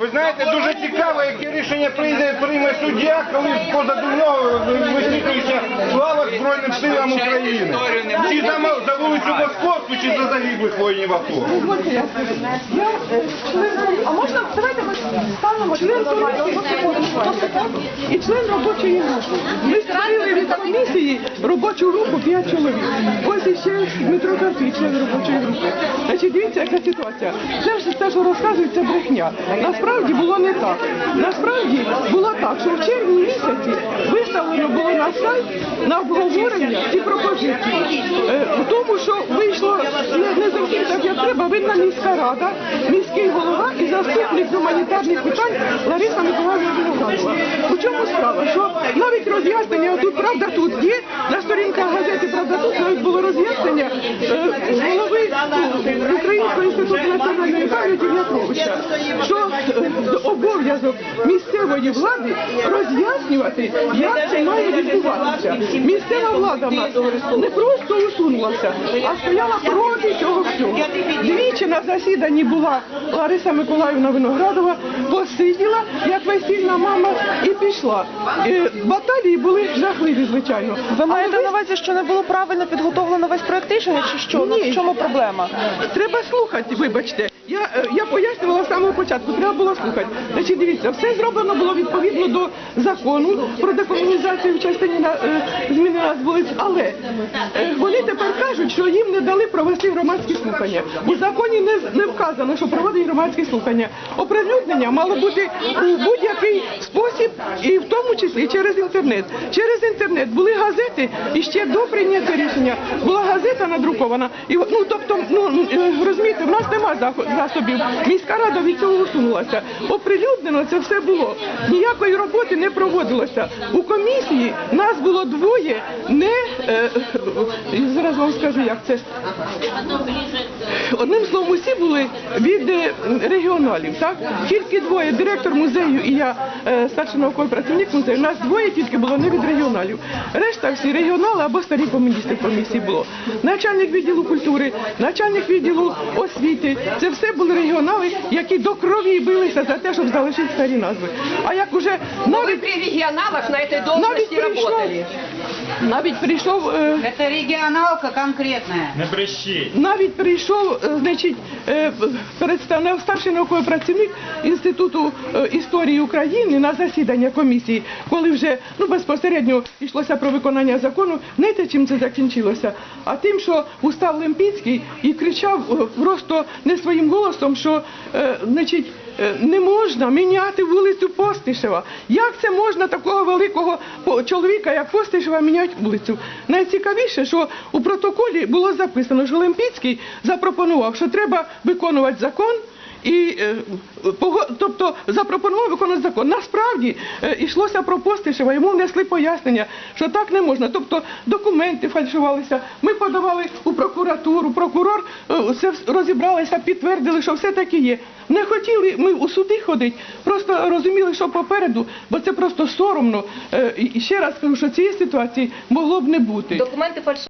Ви знаєте, дуже цікаво, яке рішення прийде прийме суддя, коли позаду висвітлюється слава Збройним силам України. Чи за, за вулицю Московську, чи за загиблих воїнів АТО. А можна, давайте ми станемо член комісії і член робочої групи. Ми створили від комісії робочу групу 5 чоловік. Ось іще Дмитро Карпій, член робочої групи. Значить, дивіться, яка ситуація. Це ж те, що розказують, це брехня. Насправді було не так. Насправді було так, що в червні місяці виставлено було на сайт на обговорення ці пропозиції. Е, В тому, що вийшло не, не зовсім так, як треба, винна міська рада, міський голова і заступник гуманітарних питань Лариса Миколаївна Виноградова. У чому справа? Що навіть роз'яснення, тут правда тут є, на сторінках газети Правда тут навіть було роз'яснення е, голови е, Українського інституту національної пам'яті В'ятровича, що е, обов'язок місцевої влади роз'яснювати, як це має відбуватися. Місцева влада в нас не просто усунулася, а стояла проти цього всього. Двічі на засіданні була Лариса Миколаївна Виноградова, посиділа, як весільна мама, і пішла. Е, Баталії були жахливі, звичайно. Ви маєте на увазі, що не було правильно підготовлено весь проект рішення, чи що? Ні. в чому проблема? Треба слухати, вибачте. Я, е, я пояснювала з самого початку, треба було слухати. Значить, дивіться, все зроблено було відповідно до закону про декомунізацію в частині на, е, зміни назв вулиць, але е, вони тепер кажуть, що їм не дали провести громадські слухання. У законі не, не вказано, що проводить громадські слухання. Оприлюднення мало бути у будь-який спосіб, і в тому числі через інтернет. Через інтернет були газети, і ще до прийняття рішення була газета надрукована. І ну тобто, ну е, розумієте, в нас немає захо- засобів. Міська рада від цього усунулася. Оприлюднено це все було. Ніякої роботи не проводилося. У комісії нас було двоє, не е, е, зараз вам скажу, як це. Одним словом, усі були від е, регіоналів, так? Тільки двоє, директор музею і я, старший науковий працівник музею, нас двоє тільки було не від регіоналів. Решта всі регіонали або старі комуністи комісії було. Начальник відділу культури, начальник відділу освіти, це все були регіонали, які до крові билися за те, щоб залишити старі назви. А як уже навіть при регіоналах на цій навіть должности прийшов, работали. Навіть прийшов е, Это регионалка конкретная. Не брешіть. Навіть прийшов, е, значить, е, представник старший науковий працівник інституту е, історії України на засідання комісії, коли вже ну безпосередньо йшлося про виконання закону. Знаєте, чим це закінчилося? А тим, що устав Лемпіцький і кричав е, просто не своїм голосом, що е, значить. Е, Не можна міняти вулицю Постишева. Як це можна такого великого чоловіка, як Постишева, міняти вулицю? Найцікавіше, що у протоколі було записано, що Лемпіцький запропонував, що треба виконувати закон. І е, тобто запропонував виконати закон. Насправді е, йшлося про Постишева, йому внесли пояснення, що так не можна. Тобто документи фальшувалися. Ми подавали у прокуратуру, прокурор е, все розібралися, підтвердили, що все таки є. Не хотіли ми у суди ходити, просто розуміли, що попереду, бо це просто соромно. І ще раз кажу, що цієї ситуації могло б не бути. Документы фальшивые.